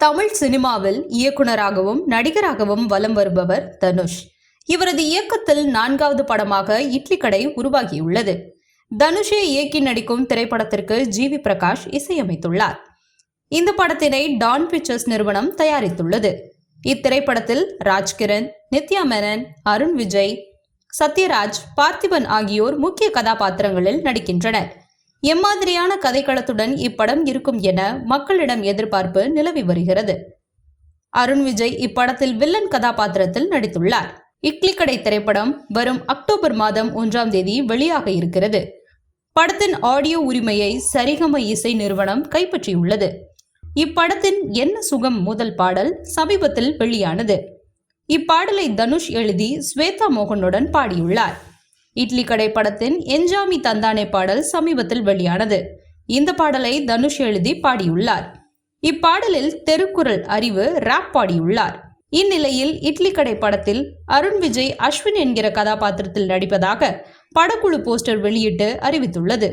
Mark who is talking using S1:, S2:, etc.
S1: தமிழ் சினிமாவில் இயக்குனராகவும் நடிகராகவும் வலம் வருபவர் தனுஷ். இவரது இயக்கத்தில் நான்காவது படமாக இட்லி கடை உருவாகியுள்ளது. தனுஷை இயக்கி நடிக்கும் திரைப்படத்திற்கு ஜி. வி. பிரகாஷ் இசையமைத்துள்ளார். இந்த படத்தினை டான் பிக்சர்ஸ் நிறுவனம் தயாரித்துள்ளது. இத்திரைப்படத்தில் ராஜ்கிரண் நித்யா மேனன் அருண் விஜய் சத்யராஜ் பார்த்திபன் ஆகியோர் முக்கிய கதாபாத்திரங்களில் நடிக்கின்றனர். எம்மாதிரியான கதைக்களத்துடன் இப்படம் இருக்கும் என மக்களிடம் எதிர்பார்ப்பு நிலவி வருகிறது. அருண் விஜய் இப்படத்தில் வில்லன் கதாபாத்திரத்தில் நடித்துள்ளார். இக்லிக்கடை திரைப்படம் வரும் அக்டோபர் மாதம் ஒன்றாம் தேதி வெளியாக இருக்கிறது. படத்தின் ஆடியோ உரிமையை சரிகம இசை நிறுவனம் கைப்பற்றியுள்ளது. இப்படத்தின் என்ன சுகம் முதல் பாடல் சமீபத்தில் வெளியானது. இப்பாடலை தனுஷ் எழுதி ஸ்வேதா மோகனுடன் பாடியுள்ளார். இட்லி கடை படத்தின் என்ஜாமி தந்தானே பாடல் சமீபத்தில் வெளியானது. இந்த பாடலை தனுஷ் எழுதி பாடியுள்ளார். இப்பாடலில் தெருக்குறள் அறிவு ராப் பாடியுள்ளார். இந்நிலையில் இட்லி கடை படத்தில் அருண் விஜய் அஸ்வின் என்கிற கதாபாத்திரத்தில் நடிப்பதாக படக்குழு போஸ்டர் வெளியிட்டு அறிவித்துள்ளது.